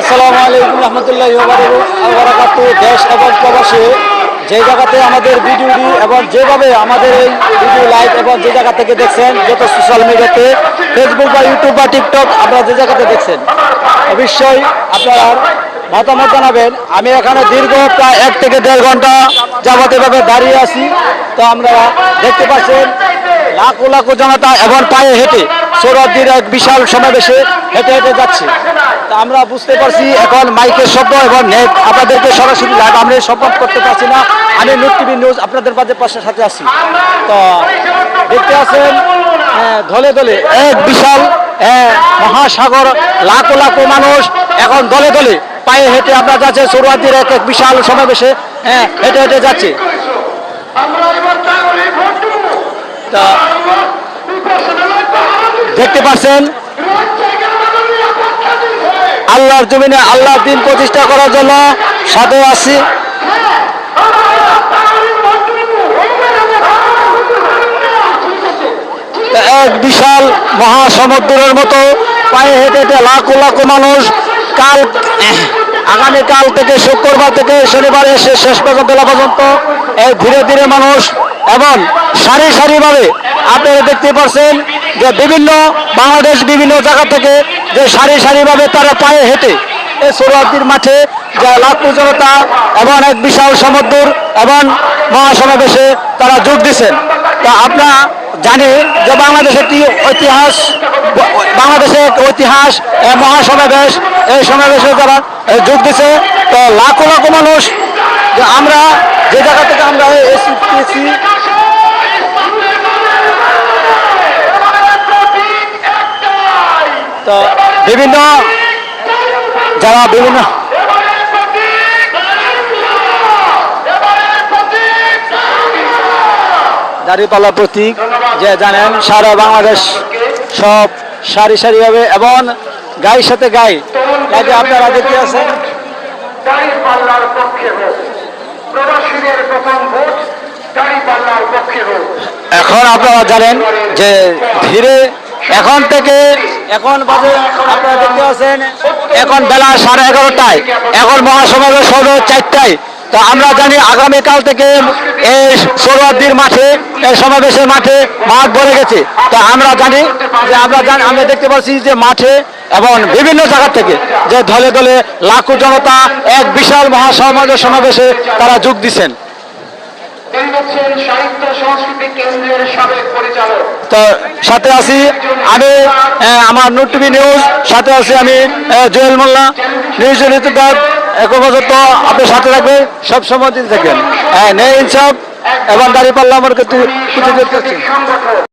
আসসালামু আলাইকুম রহমতুল্লাহ বারাকাতু দেশ এবং প্রবাসে, যে জায়গাতে আমাদের ভিডিওটি এবং যেভাবে আমাদের এই ভিডিও লাইভ এবং যে জায়গা থেকে দেখছেন, যত সোশ্যাল মিডিয়াতে ফেসবুক বা ইউটিউব বা টিকটক আপনারা যে জায়গাতে দেখছেন, অবশ্যই আপনারা মতামত জানাবেন। আমি এখানে দীর্ঘ প্রায় এক থেকে দেড় ঘণ্টা যাবত এভাবে দাঁড়িয়ে আছি। তো আমরা দেখতে পাচ্ছেন, লাখো লাখো জনতা এবং পায়ে হেঁটে সৌরদ্দির এক বিশাল সমাবেশে হেঁটে হেঁটে যাচ্ছে। আমরা বুঝতে পারছি এখন মাইকের শব্দ এবং নেট। আপনাদেরকে সরাসরি লাইভ আমরা সম্পদ করতে পারছি না। আমি নুট টিভি নিউজ আপনাদের মাঝে পাশে সাথে আছি। তো দেখতে আছেন হ্যাঁ, দলে দলে এক বিশাল হ্যাঁ, মহাসাগর লাখো লাখো মানুষ এখন দলে দলে পায়ে হেঁটে আপনার যাচ্ছে সৌরদ্দির এক এক বিশাল সমাবেশে হ্যাঁ হেঁটে হেঁটে যাচ্ছে। দেখতে পাচ্ছেন আল্লাহর জমিনে আল্লাহর দিন প্রতিষ্ঠা করার জন্য সাথে আছি। এক বিশাল মহাসমুদ্রের মতো পায়ে হেঁটে হেঁটে লাখো লাখো মানুষ কাল আগামী কাল থেকে শুক্রবার থেকে শনিবার এসে শেষ পর্যন্ত পর্যন্ত এই ধীরে ধীরে মানুষ এবং সারি সারিভাবে আপনারা দেখতে পাচ্ছেন যে বিভিন্ন বাংলাদেশ বিভিন্ন জায়গা থেকে যে সারি সারিভাবে তারা পায়ে হেঁটে এই সৌরাব্দির মাঠে যা লাখো জনতা এবং এক বিশাল সমুদ্র এবং মহাসমাবেশে তারা যোগ দিচ্ছেন তা আমরা জানি যে বাংলাদেশের একটি ঐতিহাস, বাংলাদেশের এক ঐতিহাস, এ মহাসমাবেশ, এই সমাবেশে তারা যোগ দিছে তো লাখো লাখো মানুষ আমরা যে জায়গা থেকে আমরা এসেছি বিভিন্ন যারা বিভিন্ন দাঁড়িপাল্লা প্রতীক যে জানেন সারা বাংলাদেশ সব সারি সারিভাবে এবং গায়ের সাথে গায়ে কাজে আপনারা দেখতে আছেন। দাঁড়িপাল্লার পক্ষে হোক প্রবাসীদের প্রথম ভোট দাঁড়িপাল্লার পক্ষে হোক। এখন আপনারা জানেন যে ধীরে এখন থেকে এখন আপনারা দেখতে পাচ্ছেন, এখন বেলা সাড়ে এগারোটায়, এখন মহাসমাবেশ হবে চারটায়। তো আমরা জানি আগামীকাল থেকে এই সৌরাদ্দির মাঠে, এই সমাবেশের মাঠে মাঠ ভরে গেছে। তো আমরা জানি যে আমরা জানি, আমরা দেখতে পাচ্ছি যে মাঠে এবং বিভিন্ন জায়গা থেকে যে দলে দলে লাখো জনতা এক বিশাল মহাসমাবেশ সমাবেশে তারা যোগ দিচ্ছেন। তো সাথে আছি আমি আমার নুট টিভি নিউজ সাথে আছি আমি জুয়েল মোল্লা নিউজ এখন পর্যন্ত আপনার সাথে থাকবে সব সময় দিতে থাকবেন হ্যাঁ নেই ইনসাফ এবং দাঁড়িয়ে পাল্লা আমার কিছু